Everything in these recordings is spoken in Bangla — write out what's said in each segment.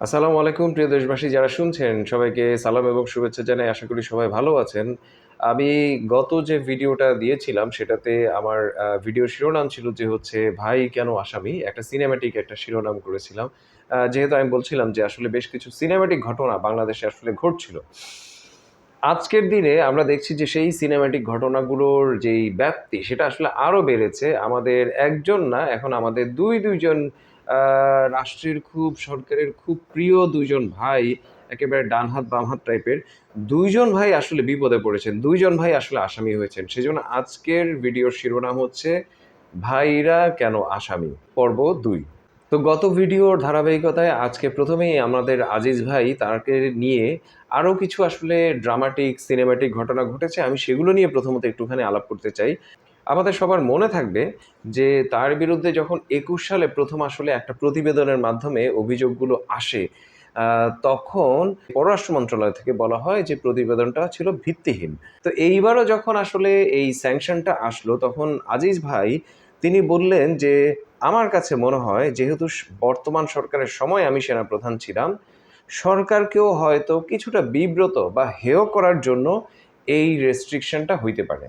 আসসালামু আলাইকুম, প্রিয় দেশবাসী, যারা শুনছেন, সবাইকে সালাম এবং শুভেচ্ছা জানাই। আশা করি সবাই ভালো আছেন। আমি গত যে ভিডিওটা দিয়েছিলাম, সেটাতে আমার ভিডিও শিরোনাম ছিল যে হচ্ছে, ভাই কেন আসামি? একটা সিনেম্যাটিক একটা শিরোনাম করেছিলাম। যেহেতু আমি বলছিলাম যে আসলে বেশ কিছু সিনেম্যাটিক ঘটনা বাংলাদেশে আসলে ঘটছিল। আজকের দিনে আমরা দেখছি যে সেই সিনেম্যাটিক ঘটনাগুলোর যেই ব্যাপ্তি, সেটা আসলে আরও বেড়েছে। আমাদের একজন না, এখন আমাদের দুই, দুইজন রাষ্ট্রের খুব, সরকারের খুব প্রিয় দুইজন ভাই, একেবারে ডান হাত বাম হাত টাইপের। দুইজন ভাই আসলে বিপদে পড়েছেন। দুইজন ভাই আসলে আসামি হয়েছেন। সেজন্য আজকের ভিডিওর শিরোনাম হচ্ছে, ভাইরা কেন আসামি? পর্ব দুই। তো গত ভিডিওর ধারাবাহিকতায় আজকে প্রথমেই আমাদের আজিজ ভাই তাকে নিয়ে আরও কিছু আসলে ড্রামাটিক সিনেমাটিক ঘটনা ঘটেছে। আমি সেগুলো নিয়ে প্রথমত একটুখানি আলাপ করতে চাই। আমাদের সবার মনে থাকবে যে তার বিরুদ্ধে যখন একুশ সালে প্রথম আসলে একটা প্রতিবেদনের মাধ্যমে অভিযোগগুলো আসে তখন পররাষ্ট্র মন্ত্রণালয় থেকে বলা হয় যে প্রতিবেদনটা ছিল ভিত্তিহীন। তো এইবারও যখন আসলে এই স্যাংশনটা আসলো, তখন আজিজ ভাই তিনি বললেন যে, আমার কাছে মনে হয় যেহেতু বর্তমান সরকারের সময় আমি সেনাপ্রধান ছিলাম, সরকারকেও হয়তো কিছুটা বিব্রত বা হেয় করার জন্য এই রেস্ট্রিকশনটা হইতে পারে।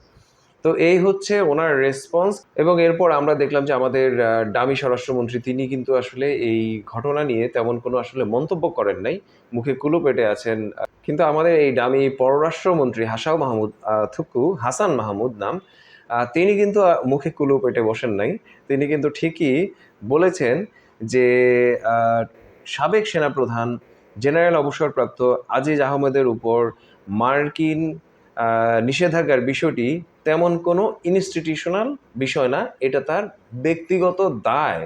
তো এই হচ্ছে ওনার রেসপন্স এবং এরপর আমরা দেখলাম যে আমাদের ডামি স্বরাষ্ট্রমন্ত্রী তিনি কিন্তু আসলে এই ঘটনা নিয়ে তেমন কোনো আসলে মন্তব্য করেন নাই। মুখে কুলু পেটে আছেন কিন্তু আমাদের এই ডামি পররাষ্ট্রমন্ত্রী হাসাও মাহমুদ থুকু, হাসান মাহমুদ নাম তিনি কিন্তু মুখে কুলু পেটে বসেন নাই। তিনি কিন্তু ঠিকই বলেছেন যে সাবেক সেনাপ্রধান, জেনারেল অবসরপ্রাপ্ত আজিজ আহমেদের উপর মার্কিন নিষেধাজ্ঞার বিষয়টি তেমন কোনো ইনস্টিটিউশনাল বিষয় না, এটা তার ব্যক্তিগত দায়।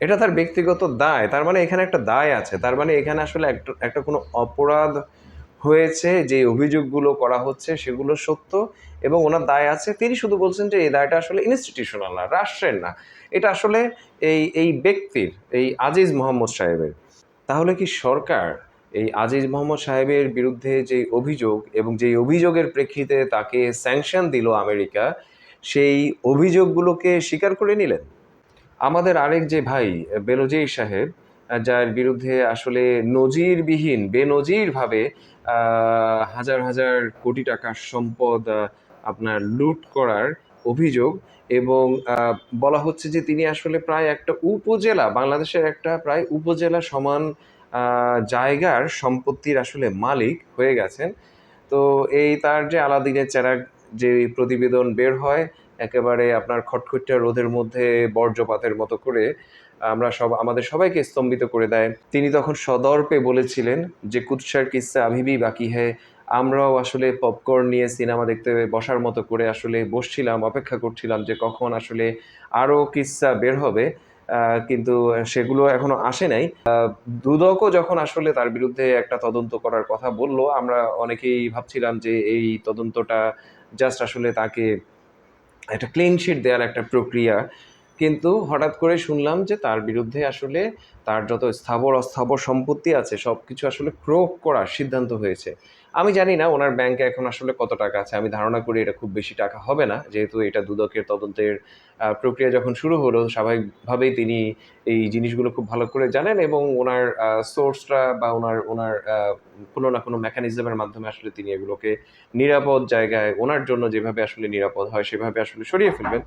এটা তার ব্যক্তিগত দায়। তার মানে এখানে একটা দায় আছে। তার মানে এখানে আসলে একটা একটা কোনো অপরাধ হয়েছে, যে অভিযোগগুলো করা হচ্ছে, সেগুলো সত্য এবং ওনার দায় আছে। তিনি শুধু বলছেন যে এই দায়টা আসলে ইনস্টিটিউশনাল না, রাষ্ট্রের না। এটা আসলে এই এই ব্যক্তির, এই আজিজ মোহাম্মদ সাহেবের। তাহলে কি সরকার এই আজিজ মোহাম্মদ সাহেবের বিরুদ্ধে যে অভিযোগ এবং যেই অভিযোগের প্রেক্ষিতে তাকে স্যাংশন দিল আমেরিকা, সেই অভিযোগগুলোকে স্বীকার করে নিলেন। আমাদের আরেক যে ভাই, বেনজির সাহেব, যার বিরুদ্ধে আসলে নজিরবিহীন, বেনজিরভাবে হাজার হাজার কোটি টাকার সম্পদ আপনার লুট করার অভিযোগ এবং বলা হচ্ছে যে তিনি আসলে প্রায় একটা উপজেলা, বাংলাদেশের একটা প্রায় উপজেলা সমান জায়গার সম্পত্তির আসলে মালিক হয়ে গেছেন। তো এই তার যে আলাদিনের চেরাগ যে প্রতিবেদন বের হয়, একেবারে আপনার খটখটটা রোদের মধ্যে বর্জ্যপাতের মতো করে আমরা সব, আমাদের সবাইকে স্তম্ভিত করে দেয়। তিনি তখন সদর্পে বলেছিলেন যে, কুৎসার কিস্সা আভিবি বাকি হ্যায়? আমরাও আসলে পপকর্ন নিয়ে সিনেমা দেখতে বসার মতো করে আসলে বসছিলাম, অপেক্ষা করছিলাম যে কখন আসলে আরও কিস্সা বের হবে। কিন্তু সেগুলো এখনও আসে নাই। দুদকও যখন আসলে তার বিরুদ্ধে একটা তদন্ত করার কথা বলল, আমরা অনেকেই ভাবছিলাম যে এই তদন্তটা জাস্ট আসলে তাকে একটা ক্লিন শিট দেওয়ার একটা প্রক্রিয়া। কিন্তু হঠাৎ করে শুনলাম যে তার বিরুদ্ধে আসলে তার যত স্থাবর অস্থাবর সম্পত্তি আছে সব কিছু আসলে ক্রোক করার সিদ্ধান্ত হয়েছে। আমি জানি না ওনার ব্যাংকে এখন আসলে কত টাকা আছে। আমি ধারণা করি এটা খুব বেশি টাকা হবে না। যেহেতু এটা দুদকের তদন্তের প্রক্রিয়া যখন শুরু হলো, স্বাভাবিকভাবেই তিনি এই জিনিসগুলো খুব ভালো করে জানেন এবং ওনার সোর্সটা বা ওনার ওনার কোনো না কোনো মেকানিজমের মাধ্যমে আসলে তিনি এগুলোকে নিরাপদ জায়গায়, ওনার জন্য যেভাবে আসলে নিরাপদ হয় সেভাবে আসলে সরিয়ে ফেলবেন।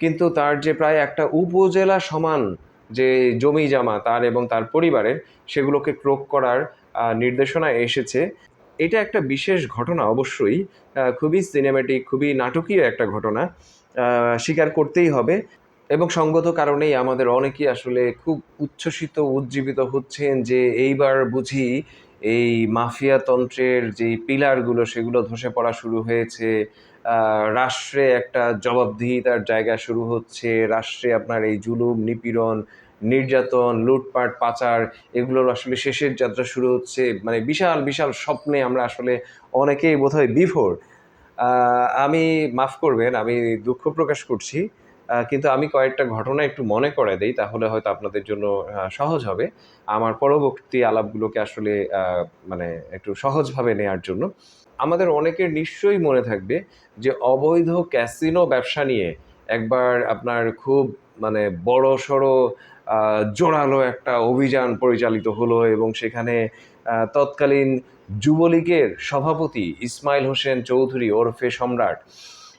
কিন্তু তার যে প্রায় একটা উপজেলা সমান যে জমি জামা তার এবং তার পরিবারের, সেগুলোকে ক্রোক করার নির্দেশনা এসেছে। এটা একটা বিশেষ ঘটনা অবশ্যই খুবই সিনেমেটিক খুবই নাটকীয় একটা ঘটনা স্বীকার করতেই হবে। এবং সঙ্গত কারণেই আমাদের অনেকেই আসলে খুব উচ্ছ্বসিত, উজ্জীবিত হচ্ছেন যে এইবার বুঝি এই মাফিয়া তন্ত্রের যে পিলারগুলো, সেগুলো ধসে পড়া শুরু হয়েছে। রাষ্ট্রে একটা জবাবদিহিতার জায়গা শুরু হচ্ছে। রাষ্ট্রে আপনার এই জুলুম, নিপীড়ন নির্যাতন, লুটপাট, পাচার, এগুলোর আসলে শেষের যাত্রা শুরু হচ্ছে মানে বিশাল বিশাল স্বপ্নে আমরা আসলে অনেকেই বোধহয় বিফোর আমি, মাফ করবেন, আমি দুঃখ প্রকাশ করছি কিন্তু আমি কয়েকটা ঘটনা একটু মনে করে দেই, তাহলে হয়তো আপনাদের জন্য সহজ হবে। আমার পরবর্তী আলাপগুলোকে আসলে মানে একটু সহজভাবে নেয়ার জন্য। আমাদের অনেকের নিশ্চয়ই মনে থাকবে যে, অবৈধ ক্যাসিনো ব্যবসা নিয়ে একবার আপনার খুব মানে বড় সড়ো জোরালো একটা অভিযান পরিচালিত হলো এবং সেখানে তৎকালীন যুবলীগের সভাপতি ইসমাইল হোসেন চৌধুরী ওরফে সম্রাট।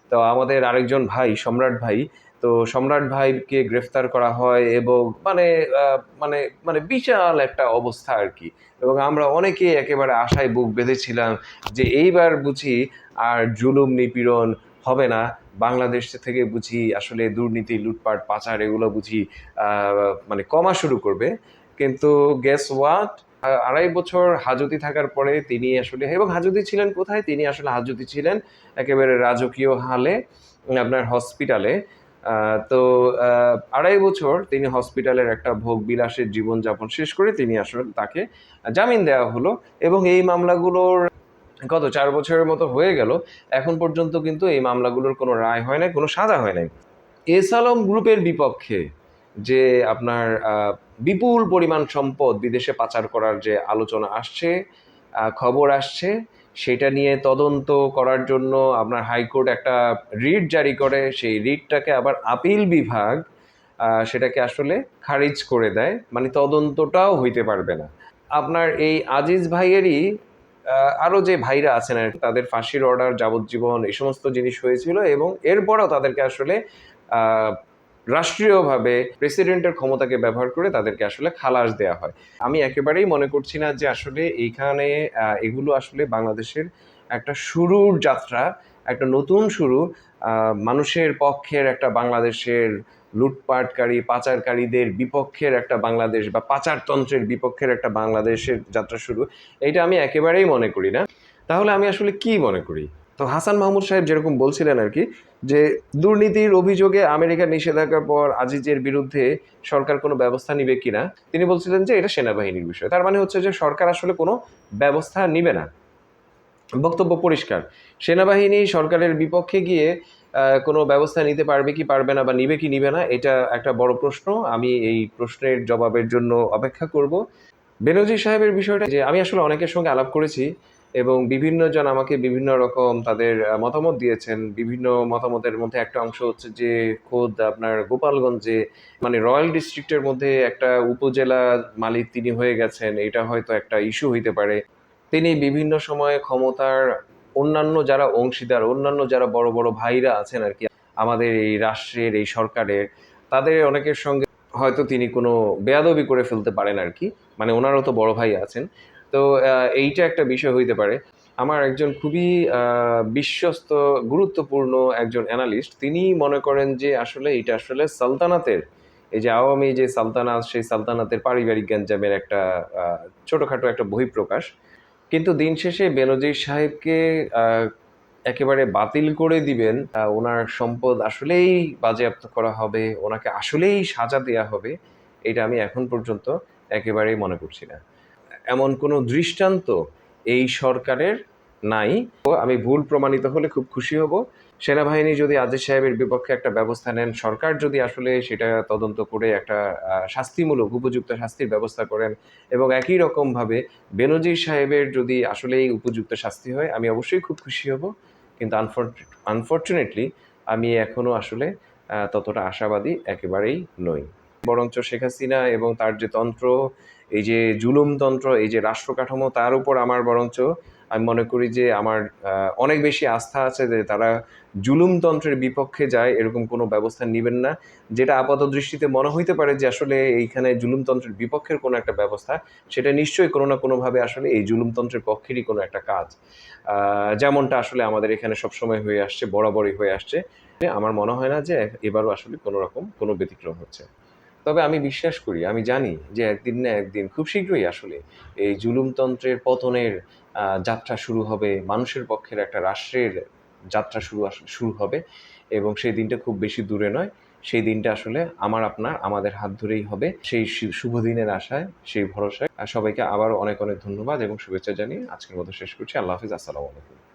তো আমাদের আরেকজন ভাই, সম্রাট ভাই, তো সম্রাট ভাইকে গ্রেফতার করা হয় এবং মানে মানে মানে বিশাল একটা অবস্থা আর কি। এবং আমরা অনেকেই একেবারে আশায় বুক বেঁধেছিলাম যে এইবার বুঝি আর জুলুম নিপীড়ন হবে না। বাংলাদেশ থেকে বুঝি আসলে দুর্নীতি, লুটপাট, পাচার এগুলো বুঝি মানে কমা শুরু করবে। কিন্তু গেস ওয়াট আড়াই বছর হাজতি থাকার পরে তিনি আসলে, এবং হাজতি ছিলেন কোথায়? তিনি আসলে হাজতি ছিলেন একেবারে রাজকীয় হালে, আপনার হসপিটালে। তো আড়াই বছর তিনি হসপিটালের একটা ভোগ বিলাসের জীবনযাপন শেষ করে তিনি আসলে তাকে জামিন দেওয়া হলো, এবং এই মামলাগুলোর গত চার বছরের মতো হয়ে গেল, এখন পর্যন্ত কিন্তু এই মামলাগুলোর কোনো রায় হয় নাই, কোনো সাজা হয় নাই। এস আলম গ্রুপের বিপক্ষে যে আপনার বিপুল পরিমাণ সম্পদ বিদেশে পাচার করার যে আলোচনা আসছে খবর আসছে, সেটা নিয়ে তদন্ত করার জন্য আপনার হাইকোর্ট একটা রিট জারি করে, সেই রিটটাকে আবার আপিল বিভাগ সেটাকে আসলে খারিজ করে দেয় মানে তদন্তটাও হইতে পারবে না। আপনার এই আজিজ ভাইয়েরই আহ, আরও যে ভাইরা আছেন আর তাদের ফাঁসির অর্ডার যাবজ্জীবন এই সমস্ত জিনিস হয়েছিল এবং এরপরেও তাদেরকে আসলে রাষ্ট্রীয়ভাবে প্রেসিডেন্টের ক্ষমতাকে ব্যবহার করে তাদেরকে আসলে খালাস দেওয়া হয়। আমি একেবারেই মনে করছি না যে আসলে এইখানে এগুলো আসলে বাংলাদেশের একটা শুরুর যাত্রা একটা নতুন শুরু মানুষের পক্ষের একটা বাংলাদেশের লুটপাটকারী, পাচারকারীদের বিপক্ষের একটা বাংলাদেশ বা পাচারতন্ত্রের বিপক্ষের একটা বাংলাদেশের যাত্রা শুরু এটা আমি একেবারেই মনে করি না। তাহলে আমি আসলে কি মনে করি? তো হাসান মাহমুদ সাহেব যেরকম বলছিলেন আর কি, যে দুর্নীতির অভিযোগে আমেরিকার নিষেধাজ্ঞার পর আজিজের বিরুদ্ধে সরকার কোনো ব্যবস্থা নিবে কিনা তিনি বলছিলেন যে এটা সেনাবাহিনীর বিষয়। তার মানে হচ্ছে যে সরকার আসলে কোনো ব্যবস্থা নিবে না। বক্তব্য পরিষ্কার। সেনাবাহিনী সরকারের বিপক্ষে গিয়ে কোনো ব্যবস্থা নিতে পারবে কি পারবে না বা নিবে কি নিবে না, এটা একটা বড় প্রশ্ন। আমি এই প্রশ্নের জবাবের জন্য অপেক্ষা করব। বেনজির সাহেবের বিষয়টা যে আমি আসলে অনেকের সঙ্গে আলাপ করেছি এবং বিভিন্ন জন আমাকে বিভিন্ন রকম তাদের মতামত দিয়েছেন। বিভিন্ন মতামতের মধ্যে একটা অংশ হচ্ছে যে খোদ আপনার গোপালগঞ্জে মানে রয়্যাল ডিস্ট্রিক্টের মধ্যে একটা উপজেলা মালিক তিনি হয়ে গেছেন, এটা হয়তো একটা ইস্যু হইতে পারে। তিনি বিভিন্ন সময়ে ক্ষমতার অন্যান্য যারা অংশীদার, অন্যান্য যারা বড় বড় ভাইরা আছেন আর কি, আমাদের এই রাষ্ট্রের, এই সরকারের, তাদের অনেকের সঙ্গে হয়তো তিনি কোনো বেয়াদবি করে ফেলতে পারেন আর কি মানে ওনারও তো বড় ভাই আছেন। তো এইটা একটা বিষয় হইতে পারে। আমার একজন খুবই বিশ্বস্ত, গুরুত্বপূর্ণ একজন অ্যানালিস্ট, তিনি মনে করেন যে আসলে এটা আসলে সালতানাতের, এই যে আওয়ামী যে সালতানাত, সেই সালতানাতের পারিবারিক গ্যাঞ্জামের একটা ছোটখাটো একটা বহিঃপ্রকাশ। কিন্তু দিন শেষে বেনজির সাহেবকে একেবারে বাতিল করে দিবেন ওনার সম্পদ আসলেই বাজেয়াপ্ত করা হবে, ওনাকে আসলেই সাজা দেওয়া হবে, এটা আমি এখন পর্যন্ত একেবারেই মনে করছি না। এমন কোনো দৃষ্টান্ত এই সরকারের নাই। আমি ভুল প্রমাণিত হলে খুব খুশি হব। সেনাবাহিনী যদি আজিজ সাহেবের বিপক্ষে একটা ব্যবস্থা নেন, সরকার যদি আসলে সেটা তদন্ত করে একটা শাস্তিমূলক, উপযুক্ত শাস্তির ব্যবস্থা করেন এবং একই রকমভাবে বেনজির সাহেবের যদি আসলেই উপযুক্ত শাস্তি হয়, আমি অবশ্যই খুব খুশি হব। কিন্তু আনফর্চুনেটলি আমি এখনও আসলে ততটা আশাবাদী একেবারেই নই। বরঞ্চ শেখ হাসিনা এবং তার যে তন্ত্র, এই যে জুলুমতন্ত্র এই যে রাষ্ট্র কাঠামো, তার উপর আমার বরঞ্চ আমি মনে করি যে আমার অনেক বেশি আস্থা আছে যে তারা জুলুমতন্ত্রের বিপক্ষে যায়, এরকম কোনো ব্যবস্থা নেবেন না। যেটা আপাত দৃষ্টিতে মনে হইতে পারে যে আসলে এইখানে জুলুমতন্ত্রের বিপক্ষের কোনো একটা ব্যবস্থা, সেটা নিশ্চয়ই কোনো না কোনোভাবে আসলে এই জুলুমতন্ত্রের পক্ষেরই কোনো একটা কাজ। যেমনটা আসলে আমাদের এখানে সবসময় হয়ে আসছে, বরাবরই হয়ে আসছে। আমার মনে হয় না যে এবারও আসলে কোনো রকম কোনো ব্যতিক্রম হচ্ছে। তবে আমি বিশ্বাস করি, আমি জানি যে একদিন না একদিন খুব শীঘ্রই আসলে এই জুলুমতন্ত্রের পতনের যাত্রা শুরু হবে, মানুষের পক্ষের একটা রাষ্ট্রের যাত্রা শুরু শুরু হবে এবং সেই দিনটা খুব বেশি দূরে নয়। সেই দিনটা আসলে আমার, আপনার, আমাদের হাত ধরেই হবে। সেই শুভ দিনের আশায়, সেই ভরসায়। সবাইকে আবারও অনেক অনেক ধন্যবাদ এবং শুভেচ্ছা জানিয়ে আজকের মতো শেষ করছি। আল্লাহ হাফিজ। আসসালামু আলাইকুম।